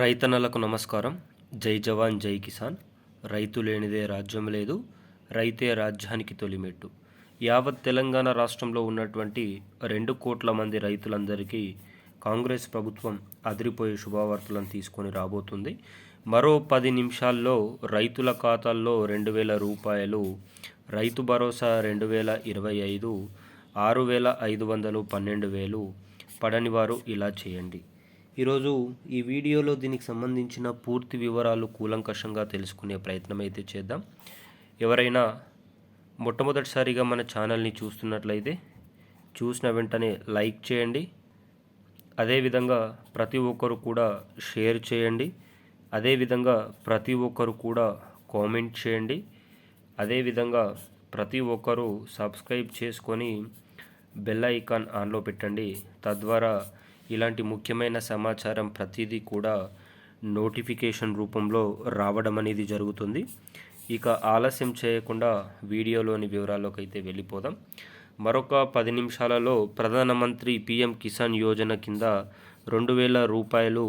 రైతన్నలకు నమస్కారం. జై జవాన్ జై కిసాన్. రైతు లేనిదే రాజ్యం లేదు రైతే రాజ్యానికి తొలిమెట్టు. యావత్ తెలంగాణ రాష్ట్రంలో ఉన్నటువంటి రెండు కోట్ల మంది రైతులందరికీ కాంగ్రెస్ ప్రభుత్వం అదిరిపోయే శుభవార్తలను తీసుకొని రాబోతుంది. మరో పది నిమిషాల్లో రైతుల ఖాతాల్లో రెండు వేల రూపాయలు రైతు భరోసా రెండు వేల ఇరవై ఐదు ఆరు వేల ఐదు వందలు పన్నెండు వేలు పడని వారు ఇలా చేయండి. ఈరోజు ఈ వీడియోలో దీనికి సంబంధించిన పూర్తి వివరాలు కూలంకషంగా తెలుసుకునే ప్రయత్నం అయితే చేద్దాం. ఎవరైనా మొట్టమొదటిసారిగా మన ఛానల్ని చూస్తున్నట్లయితే చూసిన వెంటనే లైక్ చేయండి. అదేవిధంగా ప్రతి ఒక్కరు కూడా షేర్ చేయండి. అదేవిధంగా ప్రతి ఒక్కరు కూడా కామెంట్ చేయండి. అదేవిధంగా ప్రతి ఒక్కరూ సబ్స్క్రైబ్ చేసుకొని బెల్ ఐకాన్ ఆన్లో పెట్టండి. తద్వారా ఇలాంటి ముఖ్యమైన సమాచారం ప్రతిదీ కూడా నోటిఫికేషన్ రూపంలో రావడం అనేది జరుగుతుంది. ఇక ఆలస్యం చేయకుండా వీడియోలోని వివరాల్లోకి అయితే వెళ్ళిపోదాం. మరొక పది నిమిషాలలో ప్రధానమంత్రి పిఎం కిసాన్ యోజన కింద రెండు వేల రూపాయలు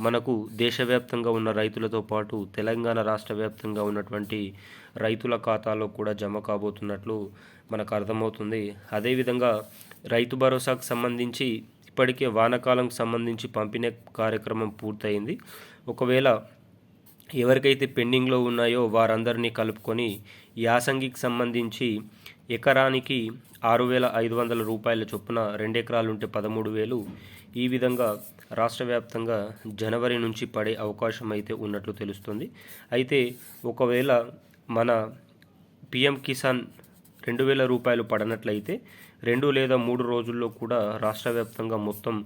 మనకు దేశవ్యాప్తంగా ఉన్న రైతులతో పాటు తెలంగాణ రాష్ట్ర వ్యాప్తంగా ఉన్నటువంటి రైతుల ఖాతాలో కూడా జమ కాబోతున్నట్లు మనకు అర్థమవుతుంది. అదేవిధంగా రైతు భరోసాకు సంబంధించి ఇప్పటికే వానాకాలంకు సంబంధించి పంపిణీ కార్యక్రమం పూర్తయింది. ఒకవేళ ఎవరికైతే పెండింగ్లో ఉన్నాయో వారందరినీ కలుపుకొని యాసంగికి సంబంధించి ఎకరానికి ఆరు వేల ఐదు వందల రూపాయల చొప్పున రెండు ఎకరాలు ఉంటే పదమూడు వేలు ఈ విధంగా రాష్ట్ర వ్యాప్తంగా జనవరి నుంచి పడే అవకాశం అయితే ఉన్నట్లు తెలుస్తుంది. అయితే ఒకవేళ మన పిఎం కిసాన్ రెండు వేల రూపాయలు పడనట్లయితే రెండు లేదా మూడు రోజుల్లో కూడా రాష్ట్ర వ్యాప్తంగా మొత్తం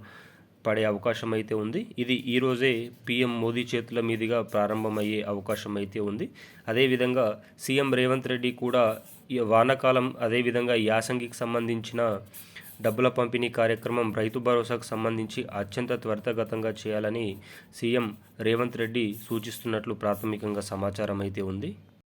పడే అవకాశం అయితే ఉంది. ఇది ఈరోజే పీఎం మోదీ చేతుల మీదుగా ప్రారంభమయ్యే అవకాశం అయితే ఉంది. అదేవిధంగా సీఎం రేవంత్ రెడ్డి కూడా ఈ వానాకాలం అదేవిధంగా యాసంగికి సంబంధించిన డబ్బుల పంపిణీ కార్యక్రమం రైతు భరోసాకు సంబంధించి అత్యంత త్వరితగతంగా చేయాలని సీఎం రేవంత్ రెడ్డి సూచిస్తున్నట్లు ప్రాథమికంగా సమాచారం అయితే ఉంది.